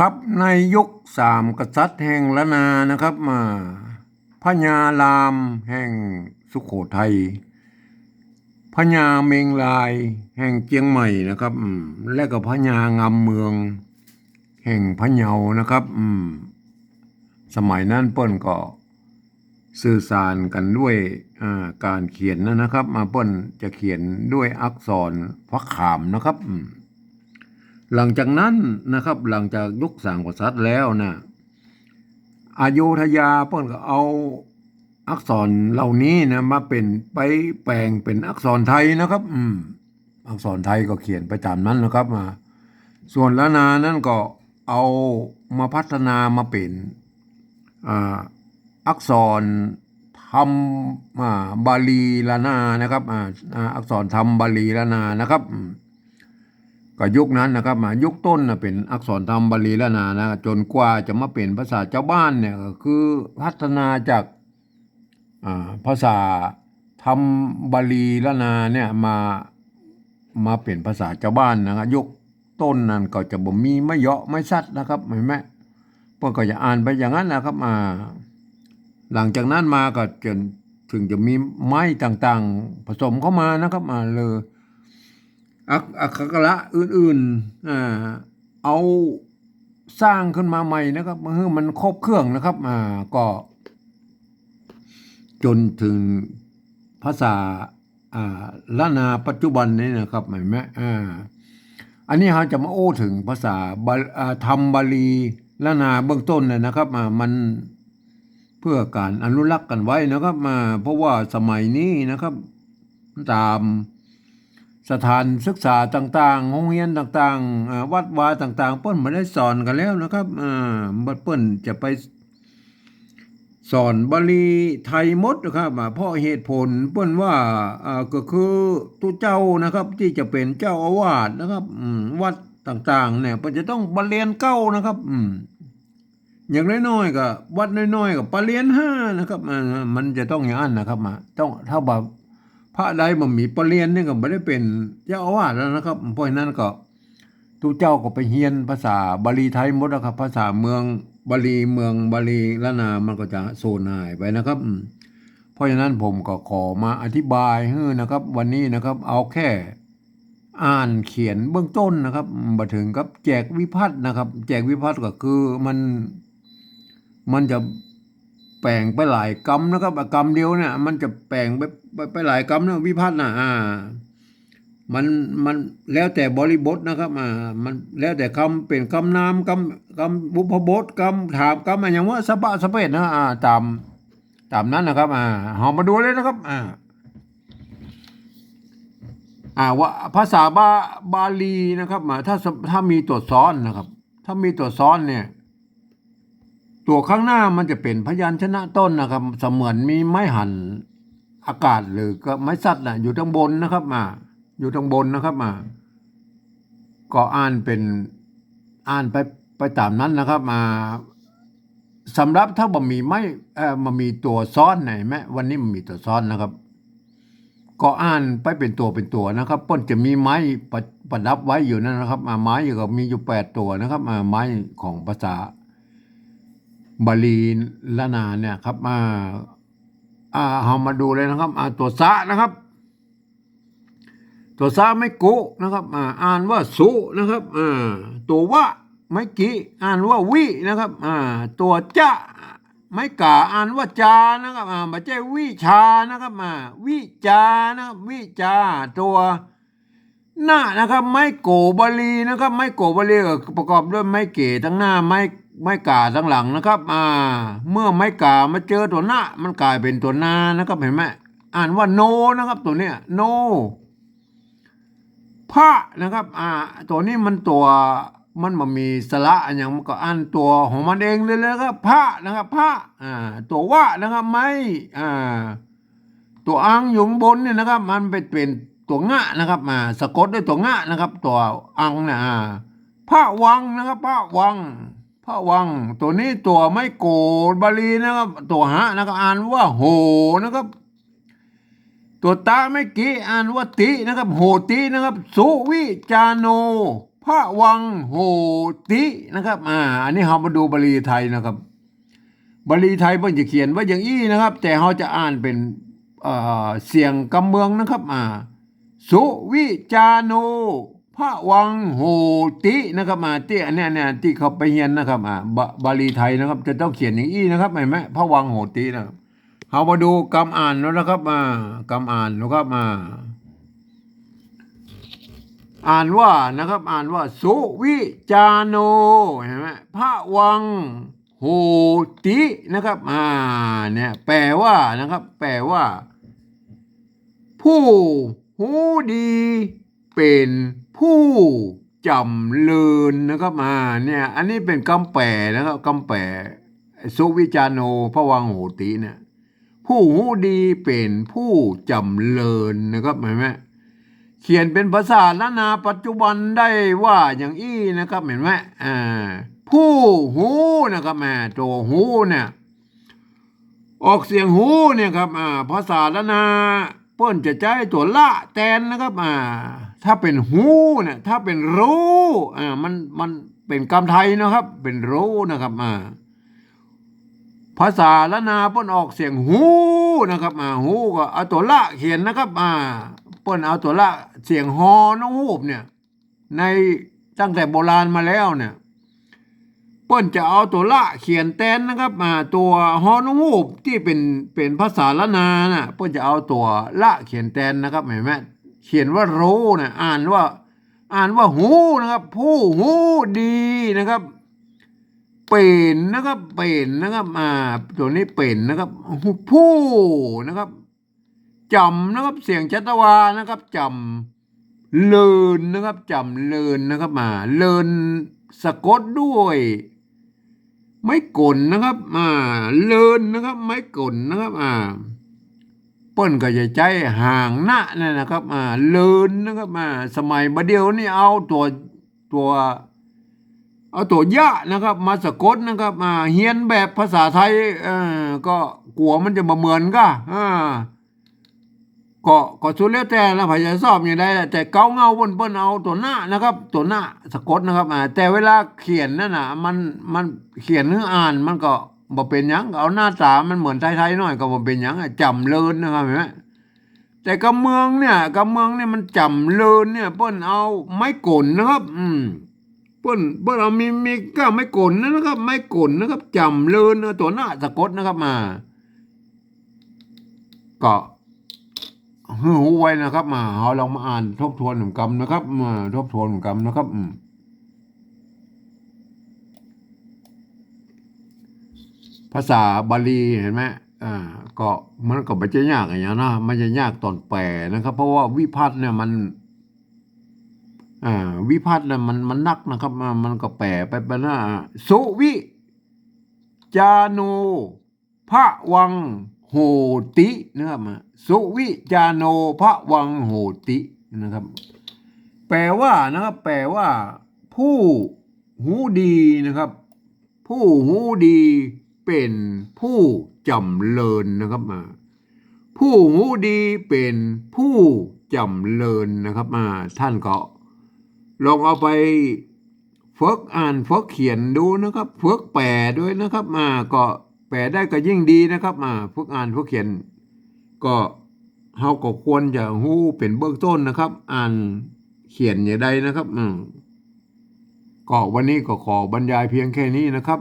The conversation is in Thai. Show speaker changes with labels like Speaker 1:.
Speaker 1: ครับในยุคสามกษัตริย์แห่งละนานะครับมาพญารามแห่งสุโขทัยพญาเมงลายแห่งเจียงใหม่นะครับและก็พญางามเมือง แห่งพะเยานะครับสมัยนั้นเปิ้นก็สื่อสารกันด้วยการเขียนนะครับ มาเปิ้นจะเขียนด้วยอักษรพระขามนะครับ หลังจากนั้นนะครับหลังจากยุคสามกษัตริย์แล้วนะอโยธยาเพิ่นก็เอาอักษรเหล่านี้นะมาเป็นไปแปลงเป็นอักษรไทยนะครับ อืม อักษรไทยก็เขียนไปตามนั้นนะครับมาส่วนละนานั่นก็เอามาพัฒนามาเป็นอักษรธรรมอ่าบาลีละนานะครับอักษรธรรมบาลีละนานะครับ ก็ยุคนั้นนะครับมายุคต้นนะเป็นอักษรธรรมบาลีละนานะจนกว่าจะมาเป็นภาษาเจ้าบ้านเนี่ยก็คือพัฒนาจากาภาษาธรรมบาลีละนาเนี่ยมามาเป็นภาษาเจ้าบ้านนะครับยุคต้นนั้นก็จะบ่มีไม่เยาะไม่ซัดนะครับเห็นไหมพวกก็จะอ่านไปอย่างนั้นนะครับมาหลังจากนั้นมาก็จนถึงจะมีไม้ต่างๆ ผสมเข้ามานะครับมาเลย อักอักขระอื่นๆอ่าเอาสร้างขึ้นมาใหม่นะครับเมื่อมันครบเครื่องนะครับอ่าก็จนถึงภาษาอ่าละนาปัจจุบันนี้นะครับเห็นไหมอ่าอันนี้เราจะมาโอ้ถึงภาษาบาอ่าธรรมบาลีละนาเบื้องต้นเนี่ยนะครับอ่ามันเพื่อการอนุรักษ์กันไว้นะครับมาเพราะว่าสมัยนี้นะครับ ตาม สถานศึกษาต่างๆ โรงเรียนต่างๆ วัดวาต่างๆ เปิ้นม่ได้สอนกันแล้วนะครับอ่าบัดเปิ้นจะไปสอนบาลีไทยมดนะครับเพราะเหตุผลเปิ้นว่าอ่าก็คือตัวเจ้านะครับที่จะเป็นเจ้าอาวาสนะครับอืมวัดต่างๆเนี่ยเปิ้นจะต้องบรรเรียนเก้านะครับอืมอย่างน้อยๆก็วัดน้อยๆก็ปรเรียนห้านะครับมันจะต้องอย่างนั้นนะครับมาต้องเท่าแบบ พระใดบ่มีปรริญญานี่ก็บ่ได้เป็นเจ้าอาวาสแล้วนะครับเพราะฉะนั้นก็ทุกเจ้าก็ไปเรียนภาษาบาลีไทยหมดนะครับ ภาษาเมืองบาลีเมืองบาลีละนามันก็จะสูญหายไปนะครับ เพราะฉะนั้นผมก็ขอมาอธิบายให้นะครับ วันนี้นะครับเอาแค่อ่านเขียนเบื้องต้นนะครับมาถึงกับแจกวิพัฒน์นะครับ แจกวิพัฒน์ก็คือมันมันจะ แปลงไปหลายกรรมนะครับอะกรรมเดียวเนี่ย มันจะแปลงไปไปไปหลายกรรมนะวิพัฒน์นะอ่า มันมันแล้วแต่บริบทนะครับอ่ามันแล้วแต่คำเป็นคำนามคำคำบุพบทคำถามคำอะไรอย่างว่าสปะสเปดนะอ่าตามตามนั้นนะครับ อ่าเรามาดูเลยนะครับ อ่าอ่าว่าภาษาบาบาลีนะครับอ่าถ้าถ้ามีตัวซ้อนนะครับ ถ้ามีตัวซ้อนเนี่ย ตัวข้างหน้ามันจะเป็นพยัญชนะต้นนะครับ เสมือนมีไม้หันอากาศหรือก็ไม้สัตว์นะอยู่ทางบนนะครับมา อยู่ทางบนนะครับมา ก็อ่านเป็นอ่านไปไปตามนั้นนะครับมาสำหรับถ้าบ่มีไม้เออมันมีตัวซ้อนไหนไหมวันนี้มันมีตัวซ้อนนะครับ ก็อ่านไปเป็นตัวเป็นตัวนะครับป้นจะมีไม้ประประดับไว้อยู่นั่นนะครับอ่าไม้อยู่กับมีอยู่แปดตัวนะครับอ่าไม้ของภาษา บาลีละนาเนี่ยครับมาอ่าเรามาดูเลยนะครับ อ่าตัวซะนะครับ ตัวซะไม่กุนะครับอ่าอ่านว่าสุนะครับอ่าตัววะไม่กิอ่านว่าวินะครับอ่าตัวจะไม่กาอ่านว่าจานะครับอ่าไม่ใช่วิชานะครับอ่าวิจานะครับวิจาตัวหน้านะครับ ไม้โกบาลีนะครับ ไม้โกบาลีประกอบด้วยไม้เก๋ทั้งหน้าไม้ ไม้กาทั้งหลังนะครับ อ่า เมื่อไม้กามาเจอตัวหน้า มันกลายเป็นตัวนานะครับเห็นไหมอ่านว่าโนนะครับ ตัวเนี้ยโนพระนะครับ อ่า ตัวนี้มันตัวมันมามีสระอันย่างมันก็อ่านตัวของมันเองเลยเลยครับพระนะครับพระอ่า ตัวว่านะครับไม้อ่า ตัวอังอยู่บนเนี่ยนะครับ มันไปเป็นตัวงะนะครับอ่าสะกดด้วยตัวงะนะครับ ตัวอังนี่ยอ่าพระวังนะครับพระวัง พระวังตัวนี้ตัวไม่โกดบาลีนะครับ ตัวหะนะครับอ่านว่าโหนะครับ ตัวตาไม่กี้อ่านว่าตินะครับ โหตินะครับ สุวิจาโนพระวังโหตินะครับ อ่า อันนี้เรามาดูบาลีไทยนะครับบาลีไทยเพิ่นจะเขียนว่าอย่างอี้นะครับ แต่เราจะอ่านเป็นเเสียงกำเมืองนะครับ อ่า สุวิจาโน พระวังโหตินะครับมาที่อันเนี้ยเนี่ยที่เขาไปเรียนนะครับอ่าบาบาลีไทยนะครับ จะต้องเขียนอย่างอี้นะครับเห็นไหมพระวังโหตินะครับเรามาดูกำอ่านแล้วนะครับมากำอ่านนะครับมา อ่านว่านะครับ อ่านว่า สุวิจาโนเห็นไหมพระวังโหตินะครับอ่าเนี่ยแปลว่านะครับ แปลว่า ผู้หูดีเป็น ผู้จำเลินนะครับอ่าเนี่ยอันนี้เป็นคำแปลนะครับคำแปลสุวิจาโนพระวังโหติเนี่ยผู้หูดีเป็นผู้จำเลินนะครับเห็นไหมเขียนเป็นภาษาล้านนาปัจจุบันได้ว่าอย่างอี้นะครับเห็นไหมอ่าผู้หูนะครับแม่ตัวหูเนี่ยออกเสียงหูเนี่ยครับอ่าภาษาล้านนา เปิ้นจะใช้ตัวละแตนนะครับอ่าถ้าเป็นหูเนี่ยถ้าเป็นรู้อ่ามันมันเป็นคำไทยนะครับ เป็นรู้นะครับอ่าภาษาละนาเปิ้นออกเสียงหูนะครับอ่าหูก็เอาตัวละเขียนนะครับอ่าเปิ้นเอาตัวละเสียงฮอน้องหูบเนี่ยในตั้งแต่โบราณมาแล้วเนี่ย ป้นจะเอาตัวละเขียนแตนนะครับอ่าตัวฮอนงูบที่เป็นเป็นภาษาละนาน่ะป้นจะเอาตัวละเขียนแตนนะครับเห็นไหมเขียนว่ารู้เนี่ยอ่านว่า อ่านว่าหูนะครับ ผู้หูดีนะครับ เป็นนะครับเป็นนะครับอ่าตัวนี้เป็นนะครับ ผู้นะครับจำนะครับเสียงชัตวานะครับจำเลินนะครับจำเลินนะครับมาเลินสะกดด้วย ไม่กลนนะครับอ่าเลินนะครับ ไม่กลนนะครับอ่าเปิ้นก็จะใจห่างหน้านี่นนะครับอ่าเลินนะครับอ่าสมัยบดเดียวนี่เอาตัวตัวเอาตัวยะนะครับมาสะกดนะครับอ่าเฮียนแบบภาษาไทยเออก็กลัวมันจะมาเหมือนก็อ่า ก็ก็สุดแล้วแต่ละพยายามสอบอย่างใดแหละแต่เกาเงาบนเปิ้นเอาตัวหน้านะครับ ตัวหน้าสะกดนะครับอ่าแต่เวลาเขียนนั่นน่ะมันมันเขียนหรืออ่านมันก็บ่เป็นหยังเอาหน้าตามันเหมือนไทยๆหน่อยก็บ่เป็นหยังอะจำเลินนะครับเห็นไหมแต่กำเมืองเนี่ยกำเมืองเนี่ยมันจำเลินเนี่ยเปิ้นเอาไม้กลนะครับ อืมเปิ้นเปิ้นเอามีมีก็ไม่กลนนะครับ ไม่กลนนะครับจำเลินนะตัวหน้าสะกดนะครับมาก็ หูไว้นะครับมาเราลองมาอ่านทบทวนหนึ่งกรรมนะครับมาทบทวนหนึ่งกรรมนะครับอืมภาษาบาลีเห็นไหมอ่าก็มันก็ไม่ใช่ยากอย่างนั้นะมันจะยากตอนแปลนะครับ เพราะว่าวิพัฒน์เนี่ยมันอ่าวิพัฒน์น่ะมันมันนักนะครับ มันมันก็แปลไปเป็นว่าสุวิจาโนพระวัง โหตินะครับสุวิจาโนพระวังโหตินะครับ แปลว่านะครับ แปลว่า ผู้หูดีนะครับ ผู้หูดีเป็นผู้จำเริญนะครับมาผู้หูดีเป็นผู้จำเริญนะครับมาท่านก็ลองเอาไปฝึกอ่านฝึกเขียนดูนะครับฝึกแปลด้วยนะครับมาก็ แปลได้ก็ยิ่งดีนะครับมาพวกอ่านพวกเขียน ก็เฮาก็ควรจะฮู้เป็นเบื้องต้นนะครับ อ่านเขียนอย่างใดนะครับ อืมก็วันนี้ก็ขอบรรยายเพียงแค่นี้นะครับ